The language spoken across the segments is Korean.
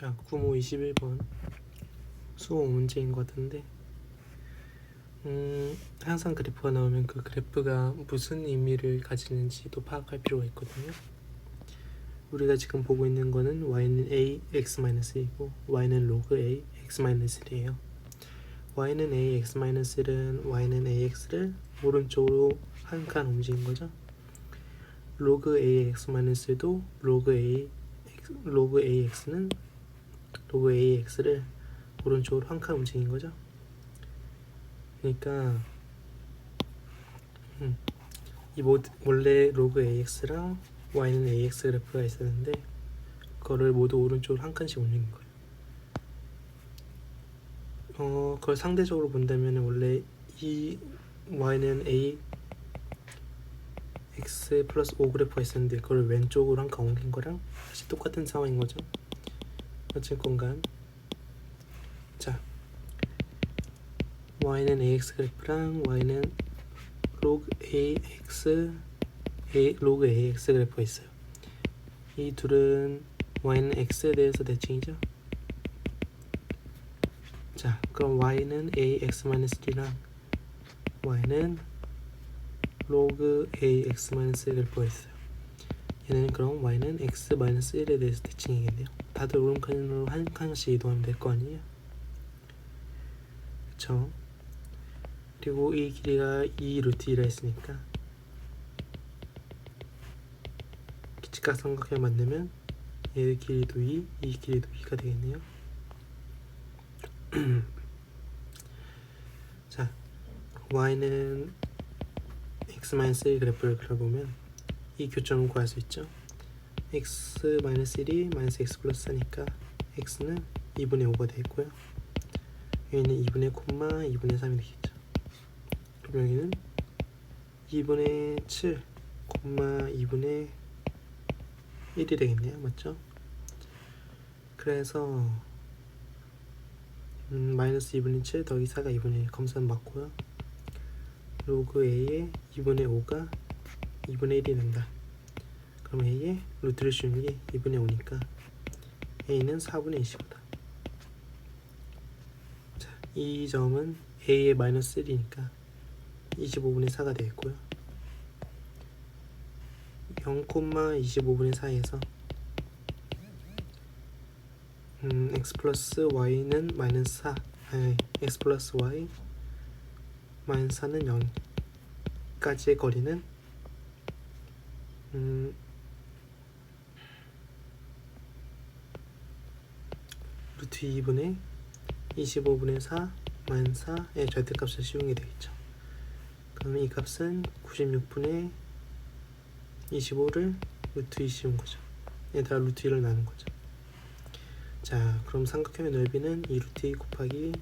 자, 구모 21번 수호 문제인 것 같은데 음, 항상 그래프가 나오면 그 그래프가 무슨 의미를 가지는지도 파악할 필요가 있거든요. 우리가 지금 보고 있는 거는 y는 a x-1이고 y는 log a x-1이에요. y는 a x-1은 y는 ax를 오른쪽으로 한 칸 움직인 거죠. log a x-도 log a log ax는 log ax를 오른쪽으로 한 칸 움직인 거죠. 그러니까 음, 이 모드, 원래 log ax랑 y는 ax 그래프가 있었는데 그거를 모두 오른쪽으로 한 칸씩 움직인 거예요. 어, 그걸 상대적으로 본다면 원래 이 y는 a x 플러스 5 그래프가 있었는데 그걸 왼쪽으로 한 칸 옮긴 거랑 다시 똑같은 상황인 거죠. 어쨌건 간 자, y는 ax 그래프랑 y는 log ax a log ax 그래프가 있어요. 이 둘은 y는 x에 대해서 대칭이죠. 자, 그럼 y는 ax-3랑 y는 log ax-1 그래프가 있어요. 얘는 그럼 y는 x-1에 대해서 대칭이겠네요. 다들 오른칸으로 한 칸씩 이동하면 될 거 아니에요? 그쵸? 그리고 이 길이가 2 루트 2라 했으니까 직각 삼각형 만들면 얘의 길이도 2, 이 길이도 2가 되겠네요. 자, y는 x-1 그래프를 그려보면 이 교점을 구할 수 있죠. X-1이 마이너스 x 플러스 4니까 x는 2분의 5가 되겠고요. 여기는 2분의 콤마 2분의 3이 되겠죠. 그럼 여기는 2분의 7 콤마 2분의 1이 되겠네요. 맞죠? 그래서 음, 마이너스 2분의 7 더하기 4가 2분의 1 검사는 맞고요. 로그 a의 2분의 5가 2분의 1이 된다. 그럼 a의 루트를 씌우는 게 2분의 5니까 a는 4분의 25다. 자, 이 점은 a의 마이너스 1이니까 25분의 4가 되겠고요. 0,25분의 4에서 음, x 플러스 y는 마이너스 4 아니 x 플러스 y 마이너스 4는 0까지의 거리는 음, 루트 2분의 25분의 4 마이너스 4의 절대값을 씌우는 게 되겠죠. 그러면 이 값은 96분의 25를 루트 2 씌운 거죠. 얘들아 루트 1을 나눈 거죠. 자, 그럼 삼각형의 넓이는 2 루트 2 곱하기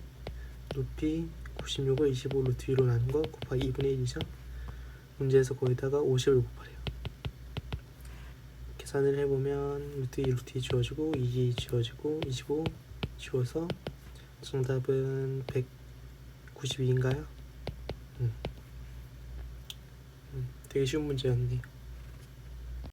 높이 96을 25 루트 2로 나눈 거 곱하기 2분의 1이죠. 문제에서 거기다가 50을 곱하래요. 계산을 해보면 루트 2 루트 2 지워지고 2 지워지고 25 지워서 정답은 192인가요? 음. 음, 되게 쉬운 문제였네요.